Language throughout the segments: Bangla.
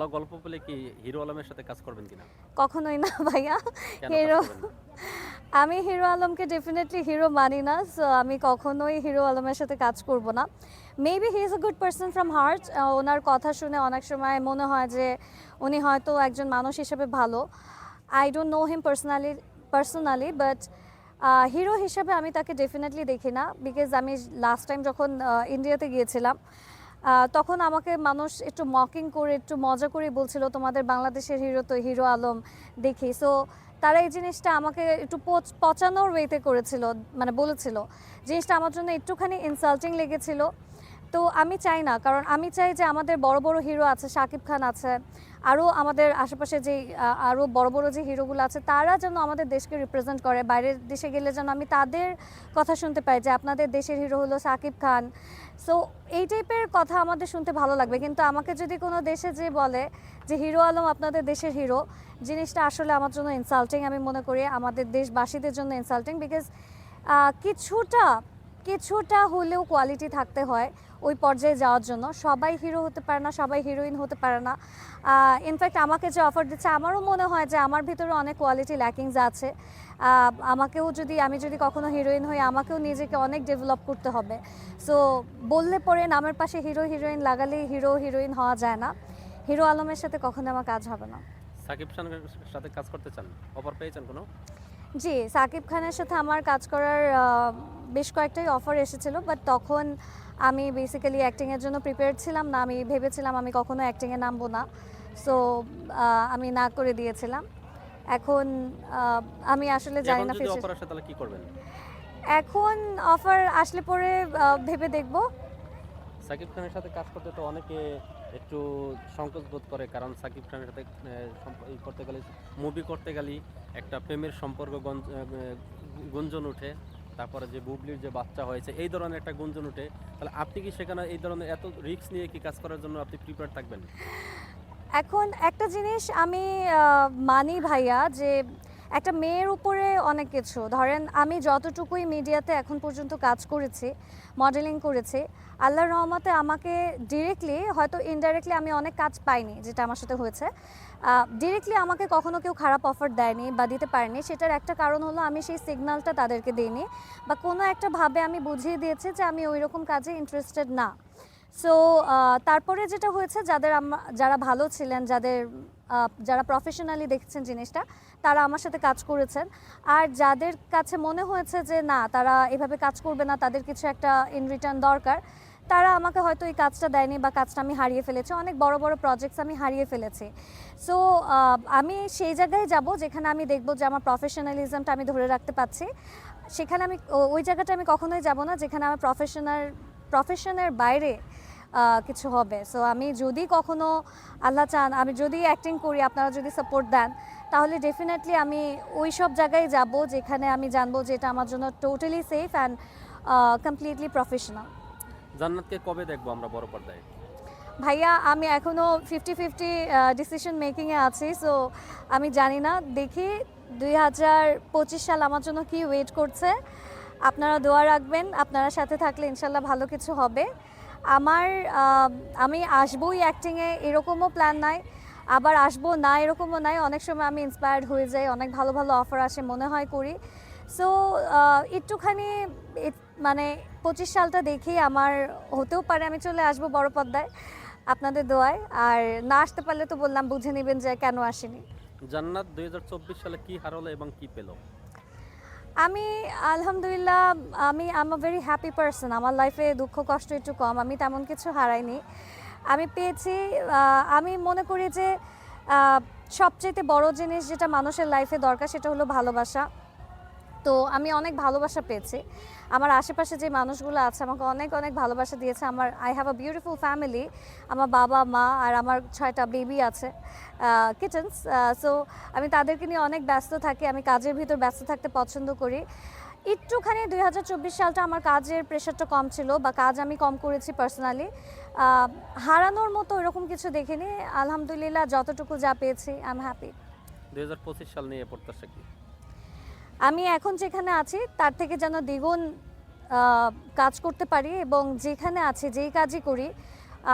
ভালো গল্প পেলে কি হিরো আলমের সাথে কাজ করবেন কিনা? কখনোই না ভাইয়া। হিরো? আমি হিরো আলমকে ডেফিনেটলি হিরো মানি না সো আমি কখনোই হিরো আলমের সাথে কাজ করব না। Maybe he is a good person from heart ওনার কথা শুনে অনেক সময় মনে হয় যে উনি হয়তো একজন মানুষ হিসেবে ভালো। I don't know him personally personally but hero হিসেবে আমি তাকে ডেফিনেটলি দেখি না বিকজ আমি লাস্ট টাইম যখন ইন্ডিয়াতে গিয়েছিলাম তখন আমাকে মানুষ একটু মকিং করে, একটু মজা করে বলছিল, তোমাদের বাংলাদেশের হিরো তো হিরো আলম, দেখি। সো তারা এই জিনিসটা আমাকে একটু পচ- পচানোর ওয়েতে করেছিল মানে বলেছিল। জিনিসটা আমার জন্য একটুখানি ইনসাল্টিং লেগেছিল। তো আমি চাই না, কারণ আমি চাই যে আমাদের বড় বড় হিরো আছে, শাকিব খান আছে আরও আমাদের আশেপাশে যে আরও বড় বড় যে হিরোগুলো আছে, তারা যেন আমাদের দেশকে রিপ্রেজেন্ট করে, বাইরের দেশে গেলে যেন আমি তাদের কথা শুনতে পাই যে আপনাদের দেশের হিরো হলো শাকিব খান। সো এই টাইপের কথা আমাদের শুনতে ভালো লাগবে, কিন্তু আমাকে যদি কোনো দেশে যে বলে যে হিরো আলম আপনাদের দেশের হিরো জিনিসটা আসলে আমার জন্য ইনসাল্টিং আমি মনে করি আমাদের দেশবাসীদের জন্য ইনসাল্টিং বিকজ কিছুটা কিছুটা হলেও কোয়ালিটি থাকতে হয় ওই পর্যায়ে যাওয়ার জন্য। সবাই হিরো হতে পারে না, সবাই হিরোইন হতে পারে না। ইনফ্যাক্ট আমাকে যে অফার দিচ্ছে, আমারও মনে হয় যে আমার ভিতরে অনেক কোয়ালিটি ল্যাকিংস আছে। আমাকেও যদি, আমি যদি কখনো হিরোইন হই, আমাকেও নিজেকে অনেক ডেভেলপ করতে হবে। সো বললে পরে নামের পাশে হিরো হিরোইন লাগালেই হিরো হিরোইন হওয়া যায় না। হিরো আলমের সাথে কখনো আমার কাজ হবে না। সাকিব খানের সাথে কাজ করতে চান? অফার পেয়েছেন কোনো? জি সাকিব খানের সাথে আমার কাজ করার বেশ কয়েকটাই অফার এসেছিল বাট তখন আমি বেসিক্যালি অ্যাক্টিংয়ের জন্য প্রিপেয়ার ছিলাম না আমি ভেবেছিলাম আমি কখনো অ্যাক্টিংয়ে নামবো না। সো আমি না করে দিয়েছিলাম। এখন আমি আসলে জানি না কি করবেন? এখন অফার আসলে পরে ভেবে দেখব। সাকিব খানের সাথে কাজ করতে তো অনেকে একটু সংকোচ বোধ করে কারণ সাকিব খানের সাথে করতে গেলে মুভি করতে গেলে একটা প্রেমের সম্পর্ক গুঞ্জন উঠে, তারপরে যে বুবলির যে বাচ্চা হয়েছে, এই ধরনের একটা গুঞ্জন উঠে। তাহলে আপনি কি সেখানে এই ধরনের এত রিস্ক নিয়ে কি কাজ করার জন্য আপনি প্রিপেয়ার থাকবেন? এখন একটা জিনিস আমি মানি ভাইয়া যে একটা মেয়ের উপরে অনেক কিছু। ধরেন, আমি যতটুকুই মিডিয়াতে এখন পর্যন্ত কাজ করেছি মডেলিং করেছি, আল্লাহর রহমতে আমাকে ডিরেক্টলি হয়তো ইনডাইরেক্টলি আমি অনেক কাজ পাইনি, যেটা আমার সাথে হয়েছে। ডিরেক্টলি আমাকে কখনো কেউ খারাপ অফার দেয়নি বা দিতে পারেনি। সেটার একটা কারণ হলো আমি সেই সিগন্যালটা তাদেরকে দিইনি বা কোনো একটা ভাবে আমি বুঝিয়ে দিয়েছি যে আমি ওই রকম কাজে ইন্টারেস্টেড না। সো তারপরে যেটা হয়েছে, যাদের যারা ভালো ছিলেন, যাদের যারা প্রফেশনালি দেখছেন জিনিসটা, তারা আমার সাথে কাজ করেছেন। আর যাদের কাছে মনে হয়েছে যে, না, তারা এভাবে কাজ করবে না, তাদের কিছু একটা ইন রিটার্ন দরকার, তারা আমাকে হয়তো এই কাজটা দেয়নি বা কাজটা আমি হারিয়ে ফেলেছি। অনেক বড় বড় প্রজেক্টস আমি হারিয়ে ফেলেছি। সো আমি সেই জায়গায় যাব, যেখানে আমি দেখব যে, আমার প্রফেশনালিজমটা আমি ধরে রাখতে পারছি। সেখানে আমি ওই জায়গাটা আমি কখনোই যাব না, যেখানে আমার প্রফেশনাল প্রফেশনের বাইরে কিছু হবে। সো আমি যদি কখনো আল্লাহ চান আমি যদি অ্যাক্টিং করি আপনারা যদি সাপোর্ট দেন তাহলে ডেফিনেটলি আমি ওই সব জায়গায় যাব যেখানে আমি জানব যে এটা আমার জন্য totally safe and completely professional জান্নাতকে কবে দেখব আমরা বড় পর্দায়? ভাইয়া আমি এখনও ফিফটি ফিফটি ডিসিশন মেকিংয়ে আছি সো আমি জানি না। দেখি দুই হাজার পঁচিশ সাল আমার জন্য কি ওয়েট করছে। আপনারা দোয়া রাখবেন, আপনারা সাথে থাকলে ইনশাল্লাহ ভালো কিছু হবে। আমার আমি আসবই অ্যাক্টিংয়ে এরকমও প্ল্যান নাই। আবার আসব না, এরকমও নাই। অনেক সময় আমি ইন্সপায়ার্ড হয়ে যাই, অনেক ভালো ভালো অফার আসে, মনে হয় করি। সো একটুখানি মানে পঁচিশ সালটা দেখি আমার হতেও পারে, আমি চলে আসব বড় পর্দায় আপনাদের দোয়ায়। আর না আসতে পারলে তো বললাম, বুঝে নেবেন যে কেন আসেনি। জান্নাত দুই হাজার চব্বিশ সালে কি হারালো এবং কি পেল? আমি, আলহামদুলিল্লাহ, আমি am a very happy person আমার লাইফে দুঃখ, কষ্ট একটু কম, আমি তেমন কিছু হারাইনি। আমি পেয়েছি আমি মনে করি যে সবচেয়ে বড় জিনিস যেটা মানুষের লাইফে দরকার সেটা হলো ভালোবাসা। তো আমি অনেক ভালোবাসা পেয়েছি। আমার আশেপাশে যে মানুষগুলো আছে আমাকে অনেক অনেক ভালোবাসা দিয়েছে। আমার I have a beautiful family আমার বাবা, মা আর আমার ছয়টা বেবি আছে কিচেন্স সো আমি তাদেরকে নিয়ে অনেক ব্যস্ত থাকি। আমি কাজের ভিতর ব্যস্ত থাকতে পছন্দ করি। একটুখানি দুই হাজার চব্বিশ সালটা আমার কাজের প্রেশারটা কম ছিল বা কাজ আমি কম করেছি পার্সোনালি হারানোর মতো এরকম কিছু দেখিনি। আলহামদুলিল্লাহ যতটুকু যা পেয়েছি আই এম হ্যাপি দু হাজার পঁচিশ সাল নিয়ে কি? আমি এখন যেখানে আছি, তার থেকে যেন দ্বিগুণ কাজ করতে পারি এবং যেখানে আছি, যেই কাজই করি,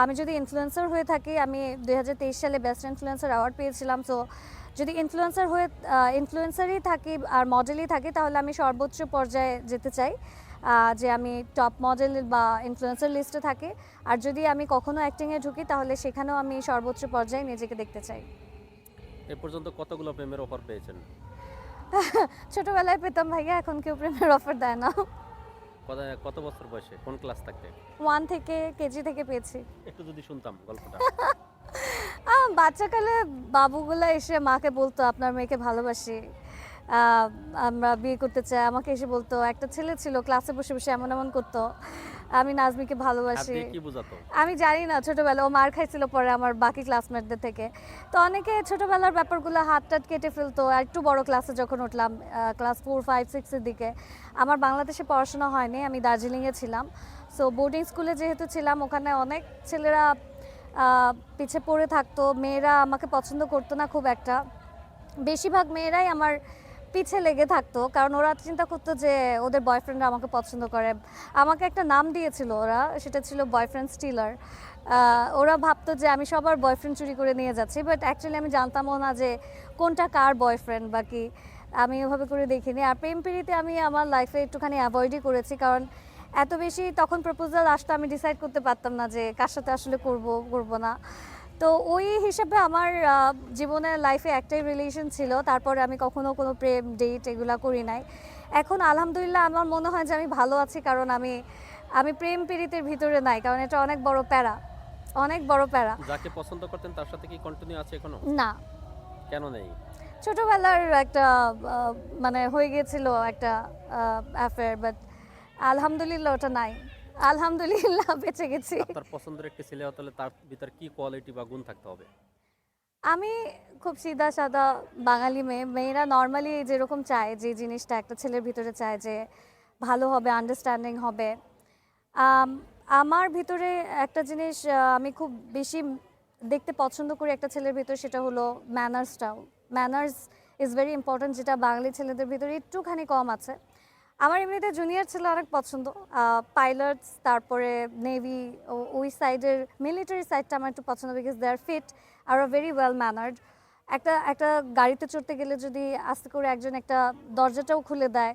আমি যদি ইনফ্লুয়েন্সার হয়ে থাকি, আমি দুই হাজার তেইশ সালে বেস্ট ইনফ্লুয়েন্সার অ্যাওয়ার্ড পেয়েছিলাম সো যদি ইনফ্লুয়েন্সার হয়ে ইনফ্লুয়েন্সারই থাকি আর মডেলই থাকি, তাহলে আমি সর্বোচ্চ পর্যায়ে যেতে চাই যে আমি টপ মডেল বা ইনফ্লুয়েন্সার লিস্টে থাকি। আর যদি আমি কখনো অ্যাক্টিংয়ে ঢুকি, তাহলে সেখানেও আমি সর্বোচ্চ পর্যায়ে নিজেকে দেখতে চাই। এ পর্যন্ত কতগুলো প্রেমের অফার পেয়েছেন? ছোটবেলায় পেতাম ভাইয়া এখন কেউ প্রেমের অফার দেয় না। কত কত বছর বয়সে? কোন ক্লাস থাকতে? ওয়ান থেকে কেজি থেকে পেয়েছি। একটু যদি শুনতাম গল্পটা। বাচ্চাকালে বাবুগুলা এসে মাকে বলতো আপনার মেয়েকে ভালোবাসি। আমরা বিয়ে করতে চাই আমাকে এসে বলতো একটা ছেলে ছিল ক্লাসে বসে বসে এমন এমন করতো। আমি নাজমিকে ভালোবাসি। আমি জানি না ছোটবেলা ও মার খাইছিল পরে আমার বাকি ক্লাসমেটদের থেকে। তো অনেকে ছোটবেলার ব্যাপারগুলো হাত টাত কেটে ফেলতো আর একটু বড় ক্লাসে যখন উঠলাম ক্লাস ফোর ফাইভ সিক্সের দিকে আমার বাংলাদেশে পড়াশোনা হয়নি আমি দার্জিলিংয়ে ছিলাম। সো বোর্ডিং স্কুলে যেহেতু ছিলাম ওখানে অনেক ছেলেরা পিছে পড়ে থাকতো মেয়েরা আমাকে পছন্দ করতো না খুব একটা। বেশিরভাগ মেয়েরাই আমার পিছে লেগে থাকতো, কারণ ওরা চিন্তা করতো যে ওদের বয়ফ্রেন্ডরা আমাকে পছন্দ করে। আমাকে একটা নাম দিয়েছিল ওরা, সেটা ছিল বয়ফ্রেন্ড স্টিলার ওরা ভাবতো যে আমি সবার বয়ফ্রেন্ড চুরি করে নিয়ে যাচ্ছি বাট অ্যাকচুয়ালি আমি জানতামও না যে কোনটা কার বয়ফ্রেন্ড বা কি। আমি ওভাবে করে দেখিনি। আর প্রেম পিড়িতে আমি আমার লাইফে একটুখানি অ্যাভয়েডই করেছি, কারণ এত বেশি তখন প্রপোজাল আসতো, আমি ডিসাইড করতে পারতাম না যে কার সাথে আসলে করব করব না। তো ওই হিসাবে আমার জীবনের লাইফে একটাই রিলেশন ছিল। তারপরে আমি কখনো কোনো প্রেম ডেট এগুলা করি নাই। এখন আলহামদুলিল্লাহ আমার মনে হয় যে আমি ভালো আছি কারণ আমি আমি প্রেম পীড়িতের ভিতরে নাই কারণ এটা অনেক বড় প্যারা। অনেক বড় প্যারা। যাকে পছন্দ করতেন তার সাথে কি কন্টিনিউ আছে এখনও? না। কেন নেই? ছোটবেলার একটা মানে হয়ে গিয়েছিল একটা অ্যাফেয়ার বাট আলহামদুলিল্লাহ ওটা নাই। আলহামদুলিল্লাহ বেঁচে গেছি। আপনার পছন্দের একটি ছেলে হতে তার ভিতর কি কোয়ালিটি বা গুণ থাকতে হবে? আমি খুব সিধা সাদা বাঙালি মেয়ে। মেয়েরা নর্মালি যেরকম চায় যে জিনিসটা একটা ছেলের ভিতরে চায় যে ভালো হবে আন্ডারস্ট্যান্ডিং হবে। আমার ভিতরে একটা জিনিস আমি খুব বেশি দেখতে পছন্দ করি একটা ছেলের ভিতরে সেটা হলো ম্যানার্সটাও ম্যানার্স ইজ ভেরি ইম্পর্ট্যান্ট যেটা বাঙালি ছেলেদের ভিতরে একটুখানি কম আছে। আমার এমনিতে জুনিয়র ছেলে অনেক পছন্দ। পাইলটস তারপরে নেভি ওই সাইডের মিলিটারি সাইডটা আমার একটু পছন্দ because they are fit are very well mannered একটা একটা গাড়িতে চড়তে গেলে যদি আস্তে করে একজন একটা দরজাটাও খুলে দেয়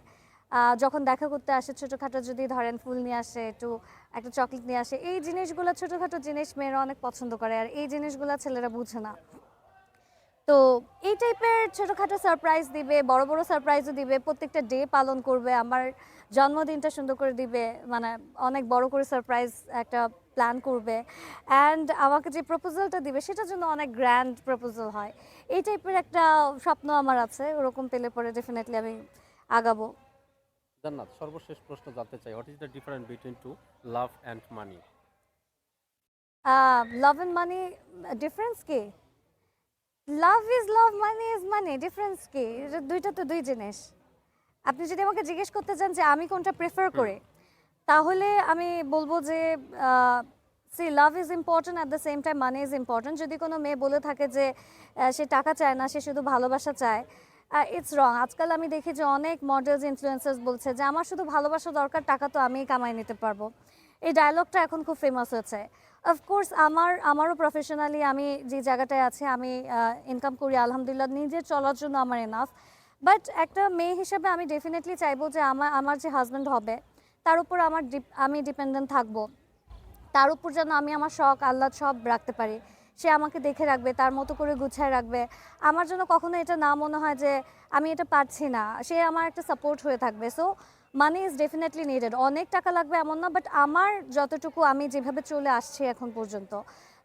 যখন দেখা করতে আসে ছোটোখাটো যদি ধরেন ফুল নিয়ে আসে, একটু, একটা চকলেট নিয়ে আসে, এই জিনিসগুলো ছোটোখাটো জিনিস মেয়েরা অনেক পছন্দ করে আর এই জিনিসগুলো ছেলেরা বুঝে না। তো এই টাইপের ছোটোখাটো সারপ্রাইজ দিবে বড় বড় সারপ্রাইজও দিবে প্রত্যেকটা ডে পালন করবে আমার জন্মদিনটা সুন্দর করে দিবে মানে অনেক বড় করে সারপ্রাইজ একটা প্ল্যান করবে। অ্যান্ড আমাকে যে প্রপোজালটা দিবে সেটার জন্য অনেক গ্র্যান্ড প্রপোজাল হয়। এই টাইপের একটা স্বপ্ন আমার আছে ওরকম পেলে পরে ডেফিনেটলি আমি আগাবো। জান্নাত সর্বশেষ প্রশ্ন জানতে চাই what is the difference between two love and money love and money difference কি? Love is love money is money difference কি? এটা দুইটা তো দুই জিনিস। আপনি যদি আমাকে জিজ্ঞেস করতে চান যে আমি কোনটা প্রেফার করি তাহলে আমি বলব যে see love is important at the same time money is important যদি কোনো মেয়ে বলে থাকে যে সে টাকা চায় না সে শুধু ভালোবাসা চায় ইটস রং আজকাল আমি দেখি যে অনেক মডেলস ইনফ্লুয়েন্সার্স বলছে যে আমার শুধু ভালোবাসা দরকার টাকা তো আমিই কামাই নিতে পারব। এই ডায়লগটা এখন খুব ফেমাস হয়েছে। অফকোর্স আমার, আমারও প্রফেশনালি আমি যে জায়গাটায় আছি, আমি ইনকাম করি, আলহামদুলিল্লাহ নিজের চলার জন্য আমার এনাফ বাট একটা মেয়ে হিসেবে আমি ডেফিনেটলি চাইব যে আমার আমার যে হাজব্যান্ড হবে, তার উপর আমার আমি ডিপেন্ডেন্ট থাকব। তার উপর যেন আমি আমার শখ, আহ্লাদ সব রাখতে পারি। সে আমাকে দেখে রাখবে, তার মতো করে গুছায় রাখবে। আমার জন্য কখনো এটা না মনে হয় যে আমি এটা পারছি না। সে আমার একটা সাপোর্ট হয়ে থাকবে। So money is definitely needed অনেক টাকা লাগবে এমন না বাট আমার যতটুকু আমি যেভাবে চলে আসছি এখন পর্যন্ত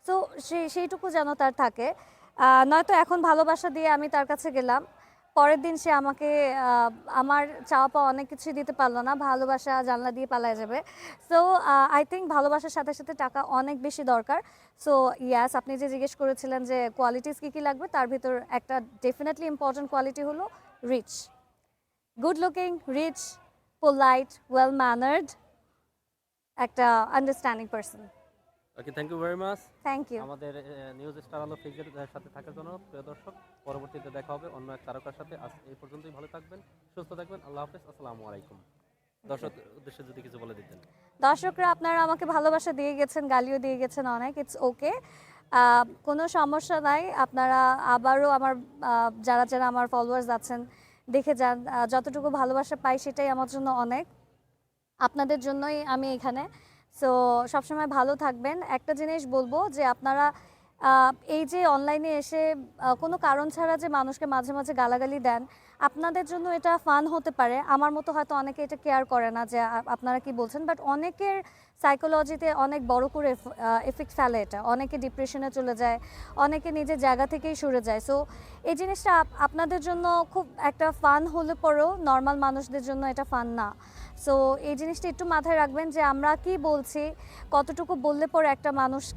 সো সেই সেইটুকু যেন তার থাকে। নয়তো এখন ভালোবাসা দিয়ে আমি তার কাছে গেলাম, পরের দিন সে আমাকে আমার চাওয়া পাওয়া অনেক কিছু দিতে পারল না, ভালোবাসা জানলা দিয়ে পালায় যাবে। সো আই থিঙ্ক ভালোবাসার সাথে সাথে টাকা অনেক বেশি দরকার। সো ইয়াস আপনি যে জিজ্ঞেস করেছিলেন যে কোয়ালিটিস কী কী লাগবে, তার ভিতর একটা ডেফিনেটলি ইম্পর্টেন্ট কোয়ালিটি হলো rich good looking rich polite well mannered একটা understanding person okay thank you very much thank you আমাদের নিউজ স্টার আলো ফিজের সাথে থাকার জন্য প্রিয় দর্শক পরবর্তীতে দেখা হবে অন্য এক তারকার সাথে। আজ এই পর্যন্তই ভালো থাকবেন সুস্থ থাকবেন আল্লাহ হাফেজ আসসালামু আলাইকুম। দর্শক উদ্দেশ্যে যদি কিছু বলে দিতেন। দর্শকরা আপনারা আমাকে ভালোবাসা দিয়ে গেছেন গালিও দিয়ে গেছেন অনেক ইটস ওকে কোনো সমস্যা নাই আপনারা আবারও আমার যারা যারা আমার ফলোয়ার্স আছেন দেখে যান যতটুকু ভালোবাসা পাই সেটাই আমার জন্য অনেক। আপনাদের জন্যই আমি এখানে। সো সবসময় ভালো থাকবেন। একটা জিনিস বলব যে আপনারা এই যে অনলাইনে এসে কোনো কারণ ছাড়া যে মানুষকে মাঝে মাঝে গালাগালি দেন, আপনাদের জন্য এটা ফান হতে পারে। আমার মতো হয়তো অনেকে এটা কেয়ার করে না যে আপনারা কি বলছেন বাট অনেকের সাইকোলজিতে অনেক বড় করে এফেক্ট ফেলে এটা। অনেকে ডিপ্রেশনে চলে যায়, অনেকে নিজের জায়গা থেকেই সরে যায়। সো এই জিনিসটা আপ- আপনাদের জন্য খুব একটা ফান হলে পরেও নর্মাল মানুষদের জন্য এটা ফান না। সো এই জিনিসটা একটু মাথায় রাখবেন যে আমরা কি বলছি, কতটুকু বললে পরে একটা মানুষ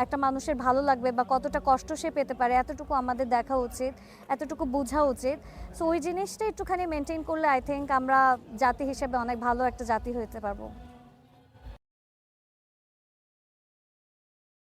একটা মানুষের ভালো লাগবে বা কতটা কষ্ট সে পেতে পারে, এতটুকু আমাদের দেখা উচিত, এতটুকু বোঝা উচিত। সো ওই জিনিসটা একটুখানি মেনটেন করলে আই থিঙ্ক আমরা জাতি হিসেবে অনেক ভালো একটা জাতি হতে পারব।